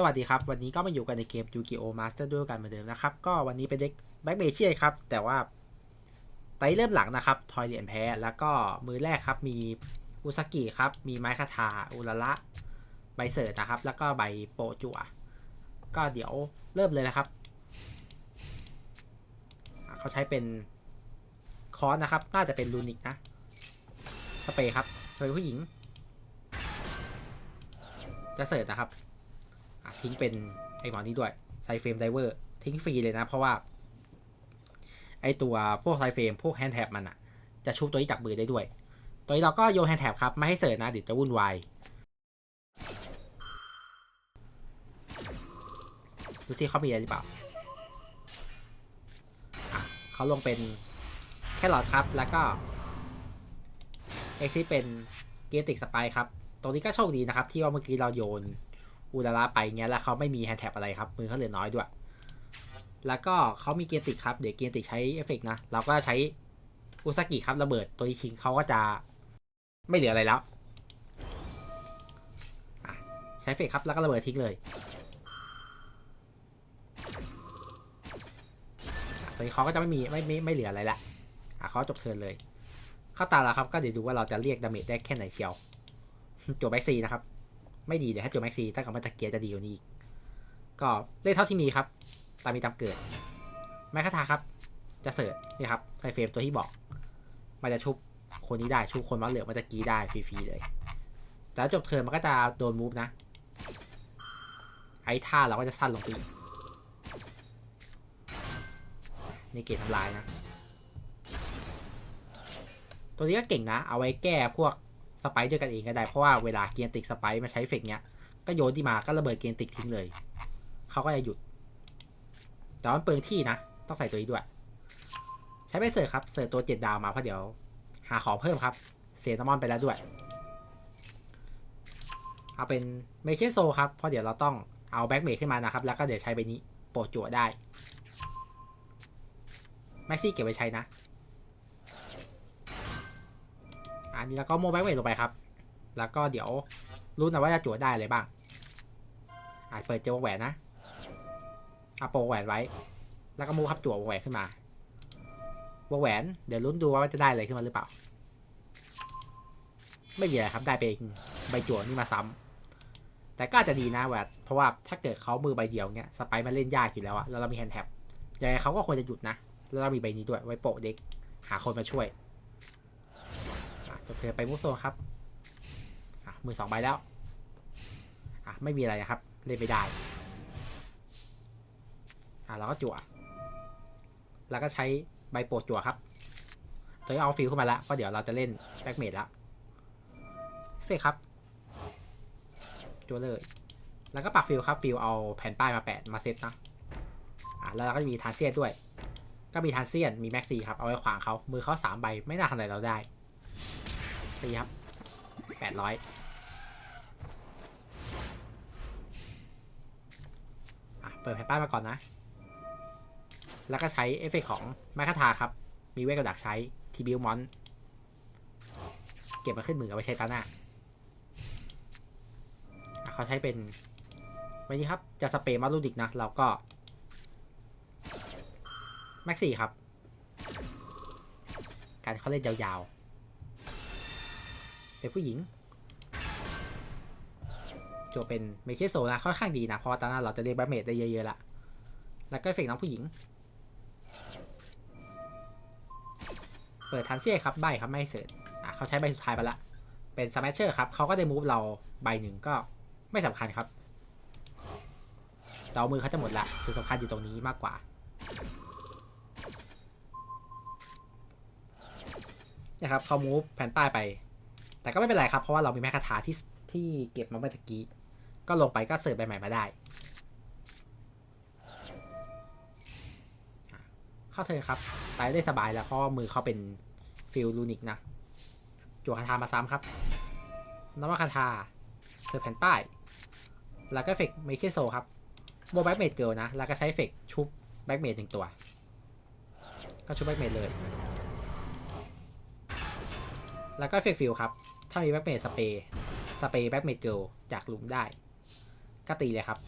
สวัสดีครับ วันนี้ก็มาอยู่กันในเกม Yu-Gi-Oh! Master ด้วยกันเหมือนเดิมนะครับ ก็วันนี้เป็นเด็กแบ็กเบเชียครับ แต่ว่าไตเริ่มหลังนะครับ ทอยเหรียญแพ้ แล้วก็มือแรกครับ มีอุซากิครับ มีไม้คาทาอุระละใบเสิร์ตนะครับ แล้วก็ใบโปะจั่วก็เดี๋ยวเริ่มเลยนะครับ เขาใช้เป็นคอนนะครับ น่าจะเป็นลูนิกนะ สเปรย์ครับโดยผู้หญิง จะเสิร์ตนะครับ ทิ้งเป็นไอ้หมอนี้ด้วยไซเฟรมไดเวอร์ทิ้งฟรีเลยนะ เพราะว่า ไอตัวพวกไซเฟรมพวกแฮนด์แท็บมันอะจะชุบตัวนี้จากมือได้ด้วย ตัวนี้เราก็โยนแฮนด์แท็บครับ ไม่ให้เสิร์ชนะเดี๋ยวจะวุ่นวายดูที่เขามีอะไรหรือเปล่าเขาลงเป็นแครอทครับ แล้วก็เอ็กซิเป็นเกติกสไปครับ ตรงนี้ก็โชคดีนะครับ ที่ว่าเมื่อกี้เราโยน อุดาระไปเงี้ยแล้วเขาไม่มีแฮนด์แท็บอะไรครับมือเขาเหลือน้อยด้วย แล้วก็เขามีเกียร์ติกครับเดี๋ยวเกียร์ติกใช้เอฟเฟกต์นะเราก็ใช้อุซากิครับระเบิดตัวทิ้งเขาก็จะไม่เหลืออะไรแล้วใช้เอฟเฟกต์ครับแล้วก็ระเบิดทิ้งเลยตัวนี้เขาก็จะไม่มีไม่ไม่ไม่เหลืออะไรละอะเขาจบเทินเลย เข้าตาแล้วครับก็เดี๋ยวดูว่าเราจะเรียกดาเมจได้แค่ไหนเชียวจบแบ็กซีนะครับ ไม่ดีเดี๋ยวถ้าจบแม็กซีถ้ากับมาตะเกียจะดีกว่านี้อีกก็เล่นเท่าที่มีครับ ตามมีตามเกิด แม่คาทาครับ จะเสิร์ชนี่ครับไซเฟรมตัวที่บอก มันจะชุบคนนี้ได้ชุบคนมาเหลือมาตะกี้ได้ฟรีๆเลย แต่จบเทิร์นมันก็จะโดนมูฟนะไอ้ท่าเราก็จะสั้นลงไปนี่เกตทำลายนะ ตัวนี้ก็เก่งนะ เอาไว้แก้พวก สไปด้วยกันเองก็ได้ เพราะว่าเวลาเกียร์ติกสไปซ์มาใช้เฟกเนี้ย ก็โยนที่มาก็ระเบิดเกียร์ติกทิ้งเลย เขาก็จะหยุด แต่ว่ามันเปลืองที่นะ ต้องใส่ตัวนี้ด้วย ใช้ไปเสิร์ฟครับ เสิร์ฟตัวเจ็ดดาวมาเพราะเดี๋ยว หาของเพิ่มครับ เสียน้ำมันไปแล้วด้วย เอาเป็นเมเคโซครับ เพราะเดี๋ยวเราต้องเอาแบ็กเมดขึ้นมานะครับ แล้วก็เดี๋ยวใช้ใบนี้โปรดจั่วได้แม็กซี่เก็บไว้ใช้นะ อันนี้แล้วก็โมแบ็กเวทลงไปครับ แล้วก็เดี๋ยวรู้นะว่าจะจวดได้อะไรบ้างอ่าเปิดเจอวงแหวนนะเอาโปรแหวนไว้ แล้วก็มูครับจั่ววงแหวนขึ้นมาวงแหวน เดี๋ยวลุ้นดูว่าจะได้อะไรขึ้นมาหรือเปล่า ไม่มีอะไรครับ ได้ไปใบจั่วนี่มาซ้ำแต่ก็อาจจะดีนะแหวนเพราะว่าถ้าเกิดเขามือใบเดียวเงี้ย สไปร์มาเล่นยากอยู่แล้วอะแล้วเรามีแฮนด์แท็บยังไงเขาก็ควรจะหยุดนะ แล้วเรามีใบนี้ด้วย ไว้โปะเด็ก หาคนมาช่วย จบเธอไปมุกโซครับอะมือสองใบแล้วอะไม่มีอะไรนะครับ เล่นไม่ได้อะเราก็จั่ว แล้วก็ใช้ใบโปรดจั่วครับตัวนี้เอาฟิลขึ้นมาแล้วเพราะเดี๋ยวเราจะเล่นแบ็กเมดแล้วเฟกครับจั่วเลย แล้วก็ปักฟิลครับฟิลเอาแผ่นป้ายมาแปะมาเซตนะอะแล้วเราก็มีทานเซียนด้วย ก็มีทานเซียนมีแม็กซี่ครับเอาไว้ขวางเขามือเขาสามใบไม่น่าทำอะไรเราได้ ตีครับแปดร้อยอะเปิดแผ่นป้ายมาก่อนนะ แล้วก็ใช้เอฟเฟกต์ของไมคาทาครับ มีเวกกระดักใช้ทีบิวมอน เก็บมาขึ้นมือเอาไว้ใช้ตาหน้าอะเขาใช้เป็นวันนี้ครับ จะสเปรย์มาลูดิกนะ เราก็ แม็กซี่ครับ การเขาเล่นยาวๆ เป็นผู้หญิงโจเป็นเมเคโซนะค่อนข้างดีนะ เพราะตอนนั้นเราจะเรียกแบทเมดได้เยอะๆละ แล้วก็เฟกน้องผู้หญิง เปิดทันเซียครับใบครับไม่เสร์ชอะเขาใช้ใบสุดท้ายไปละ เป็นสมัชเชอร์ครับเขาก็ได้มูฟเราใบหนึ่งก็ไม่สำคัญครับ เรามือเขาจะหมดละจุดสำคัญอยู่ตรงนี้มากกว่า นะครับเขามูฟแผ่นป้ายไป แต่ก็ไม่เป็นไรครับ เพราะว่าเรามีแมคคาถาที่ที่เก็บมาเมื่อกี้ ก็ลงไปก็เสิร์ฟใบใหม่มาได้ เข้าเธอครับ ไปได้สบายแล้วเพราะมือเขาเป็นฟิลลูนิกนะจั่วคาถามาซ้ำครับนวคาถาเสิร์ฟแผ่นป้าย แล้วก็เฟกเมเคโซครับโบแบ็กเมดเกิลนะ แล้วก็ใช้เฟกชุบแบ็กเมดหนึ่งตัว ก็ชุบแบ็กเมดเลย แล้วก็เฟกฟิลครับ ถ้ามีแบ็กเมดสเปย์สเปย์แบ็กเมดเกิลจากลุมได้ ก็ตีเลยครับ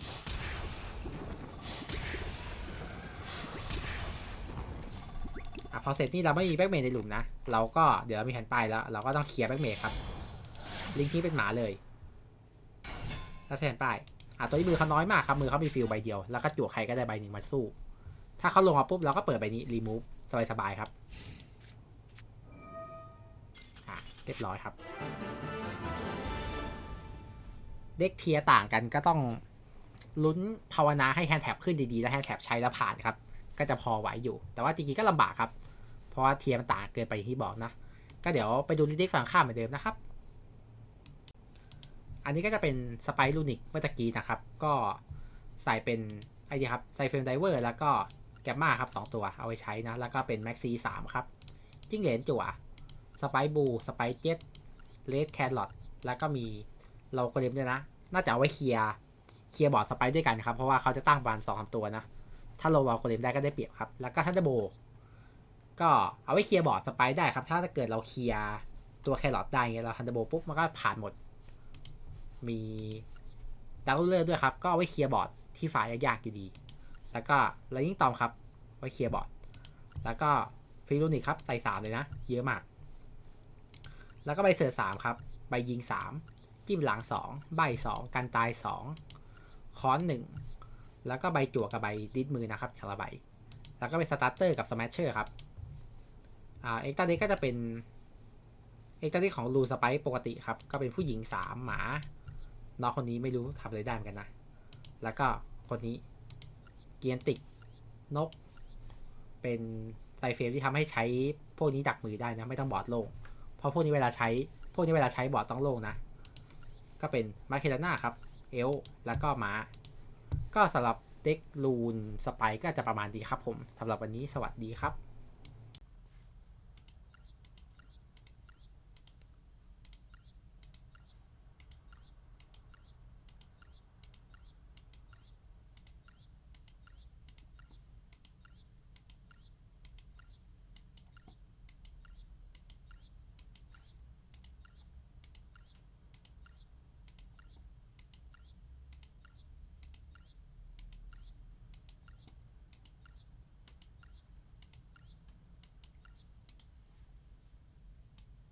อะพอเสร็จนี่เราไม่มีแบ็กเมดในหลุมนะ เราก็เดี๋ยวเรามีแผ่นป้ายแล้ว เราก็ต้องเคลียร์แบ็กเมดครับ ลิงที่เป็นหมาเลยแล้วแผ่นป้ายอะตัวนี้มือเขาน้อยมากครับ มือเขามีฟิลใบเดียว แล้วก็จั่วใครก็ได้ใบหนึ่งมาสู้ ถ้าเขาลงมาปุ๊บเราก็เปิดใบนี้รีมูฟสบายๆครับ เรียบร้อยครับ เด็กเทียต่างกันก็ต้องลุ้นภาวนาให้แฮนด์แท็บขึ้นดีๆ แล้วแฮนด์แท็บใช้แล้วผ่านครับ ก็จะพอไหวอยู่ แต่ว่าจริงๆก็ลำบากครับ เพราะว่าเทียมันต่างเกินไปที่บอกนะ ก็เดี๋ยวไปดูลิเด็กฝั่งข้ามเหมือนเดิมนะครับ อันนี้ก็จะเป็นสไปรูนิกเมื่อกี้นะครับ ก็ใส่เป็นไอ้นี่ครับใส่เฟรมไดเวอร์แล้วก็แกมมาครับสองตัวเอาไว้ใช้นะ แล้วก็เป็นแม็กซีสามครับ จิ้งเหลนจั่ว สไปบูสไปเจ็ตเลดแครอทแล้วก็มีเราก็เล่มด้วยนะ น่าจะเอาไว้เคลียร์เคลียร์บอร์ดสไปด้วยกันครับ เพราะว่าเขาจะตั้งประมาณสองสามตัวนะ ถ้าโลวาลโกเลมได้ก็ได้เปรียบครับ แล้วก็ทันเดโบ ก็เอาไว้เคลียร์บอร์ดสไปได้ครับ ถ้าเกิดเราเคลียร์ตัวแครอทได้เงี้ยเราทันเดโบปุ๊บมันก็ผ่านหมด มีดักเลอร์ด้วยครับ ก็เอาไว้เคลียร์บอร์ดที่ฝ่ายยากๆอยู่ดี แล้วก็ไลนิ่งตอมครับ ไว้เคลียร์บอร์ด แล้วก็ฟิลูนิกครับใส่สามเลยนะ เยอะมาก แล้วก็ใบเสือสามครับ ใบยิงสาม จิ้มหลังสอง ใบสองกันตายสองค้อนหนึ่ง แล้วก็ใบจั่วกับใบดิสมือนะครับอย่างละใบ แล้วก็เป็นสตาร์เตอร์กับสแมชเชอร์ครับ อ่า เอ็กตาเด็กก็จะเป็น เอ็กตาเด็กของลูสไปปกติครับ ก็เป็นผู้หญิงสามหมา น้องคนนี้ไม่รู้ทำอะไรได้เหมือนกันนะ แล้วก็คนนี้ เกียนติก นก เป็นไซเฟรมที่ทำให้ใช้พวกนี้ดักมือได้นะ ไม่ต้องบอดโลง เพราะพวกนี้เวลาใช้ พวกนี้เวลาใช้บอร์ดต้องโล่งนะ ก็เป็นมาเคดาน่าครับ เอล แล้วก็ม้า ก็สำหรับเด็กลูนสไปก็จะประมาณนี้ครับผมสำหรับวันนี้สวัสดีครับ